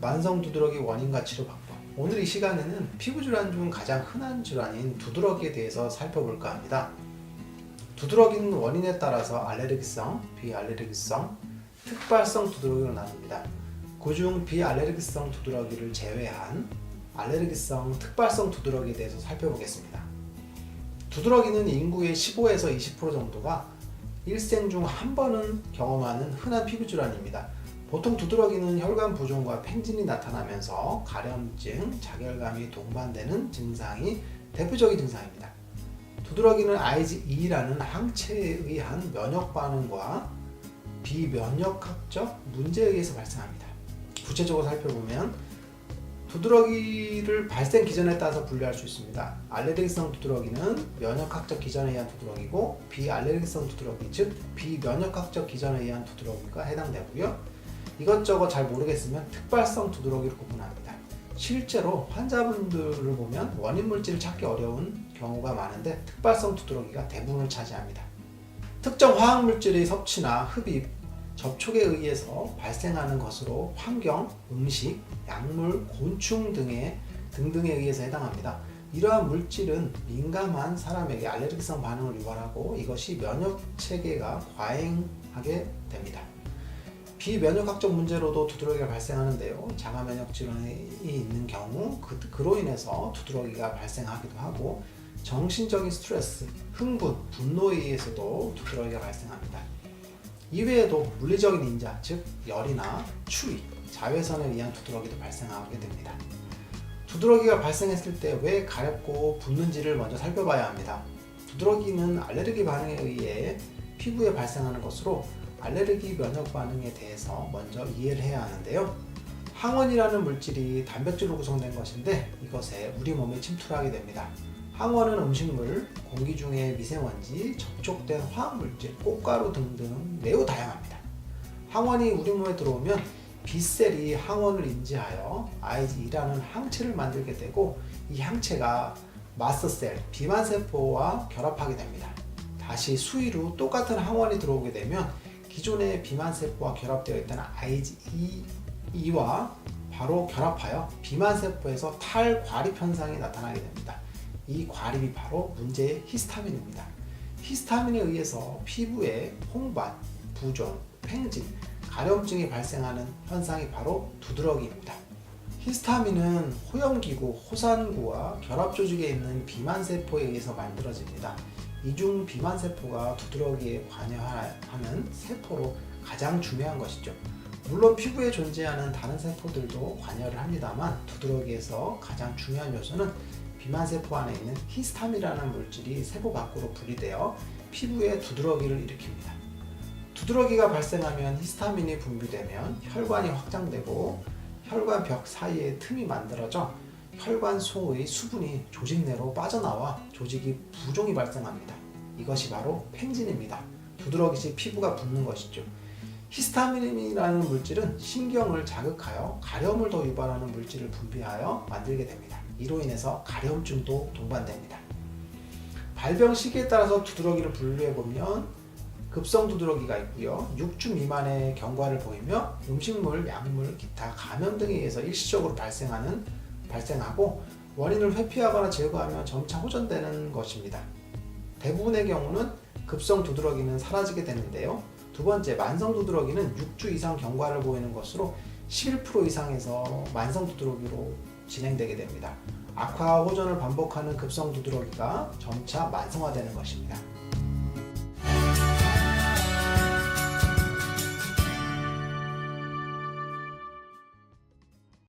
만성 두드러기 원인과 치료 방법. 오늘 이 시간에는 피부 질환 중 가장 흔한 질환인 두드러기에 대해서 살펴볼까 합니다. 두드러기는 원인에 따라서 알레르기성, 비알레르기성, 특발성 두드러기로 나눕니다. 그중 비알레르기성 두드러기를 제외한 알레르기성, 특발성 두드러기에 대해서 살펴보겠습니다. 두드러기는 인구의 15에서 20% 정도가 일생 중 한 번은 경험하는 흔한 피부 질환입니다. 보통 두드러기는 혈관 부종과 팽진이 나타나면서 가려움증, 자결감이 동반되는 증상이 대표적인 증상입니다. 두드러기는 IgE라는 항체에 의한 면역 반응과 비면역학적 문제에 의해서 발생합니다. 구체적으로 살펴보면 두드러기를 발생 기전에 따라서 분류할 수 있습니다. 알레르기성 두드러기는 면역학적 기전에 의한 두드러기고 비알레르기성 두드러기 즉 비면역학적 기전에 의한 두드러기가 해당되고요. 이것저것 잘 모르겠으면 특발성 두드러기로 구분합니다. 실제로 환자분들을 보면 원인 물질을 찾기 어려운 경우가 많은데 특발성 두드러기가 대부분을 차지합니다. 특정 화학 물질의 섭취나 흡입, 접촉에 의해서 발생하는 것으로 환경, 음식, 약물, 곤충 등의 등등에 의해서 해당합니다. 이러한 물질은 민감한 사람에게 알레르기성 반응을 유발하고 이것이 면역 체계가 과잉하게 됩니다. 비면역 학적 문제로도 두드러기가 발생하는데요. 자가 면역 질환이 있는 경우 그, 그로 인해서 두드러기가 발생하기도 하고 정신적인 스트레스, 흥분, 분노에 의해서도 두드러기가 발생합니다. 이외에도 물리적인 인자, 즉 열이나 추위, 자외선에 의한 두드러기도 발생하게 됩니다. 두드러기가 발생했을 때 왜 가렵고 붓는지를 먼저 살펴봐야 합니다. 두드러기는 알레르기 반응에 의해 피부에 발생하는 것으로 알레르기 면역 반응에 대해서 먼저 이해를 해야 하는데요. 항원이라는 물질이 단백질로 구성된 것인데 이것에 우리 몸에 침투를 하게 됩니다. 항원은 음식물, 공기 중의 미세먼지, 접촉된 화학물질, 꽃가루 등등 매우 다양합니다. 항원이 우리 몸에 들어오면 B셀이 항원을 인지하여 IgE라는 항체를 만들게 되고 이 항체가 마스터셀, 비만세포와 결합하게 됩니다. 다시 수위로 똑같은 항원이 들어오게 되면 기존의 비만 세포와 결합되어 있던 IgE와 바로 결합하여 비만 세포에서 탈과립 현상이 나타나게 됩니다. 이 과립이 바로 문제의 히스타민입니다. 히스타민에 의해서 피부에 홍반, 부종, 팽진, 가려움증이 발생하는 현상이 바로 두드러기입니다. 히스타민은 호염기구, 호산구와 결합 조직에 있는 비만세포에 의해서 만들어집니다. 이중 비만 세포가 두드러기에 관여하는 세포로 가장 중요한 것이죠. 물론 피부에 존재하는 다른 세포들도 관여를 합니다만 두드러기에서 가장 중요한 요소는 비만 세포 안에 있는 히스타민이라는 물질이 세포 밖으로 분리되어 피부에 두드러기를 일으킵니다. 두드러기가 발생하면 히스타민이 분비되면 혈관이 확장되고 혈관 벽 사이에 틈이 만들어져 혈관 속의 수분이 조직 내로 빠져나와 조직이 부종이 발생합니다. 이것이 바로 팽진입니다. 두드러기 시 피부가 붓는 것이죠. 히스타민이라는 물질은 신경을 자극하여 가려움을 더 유발하는 물질을 분비하여 만들게 됩니다. 이로 인해서 가려움증도 동반됩니다. 발병 시기에 따라서 두드러기를 분류해 보면 급성 두드러기가 있고요. 6주 미만의 경과를 보이며 음식물, 약물, 기타 감염 등에 의해서 일시적으로 발생하는 발생하고 원인을 회피하거나 제거하면 점차 호전되는 것입니다. 대부분의 경우는 급성 두드러기는 사라지게 되는데요. 두 번째, 만성 두드러기는 6주 이상 경과를 보이는 것으로 11% 이상에서 만성 두드러기로 진행되게 됩니다. 악화 호전을 반복하는 급성 두드러기가 점차 만성화되는 것입니다.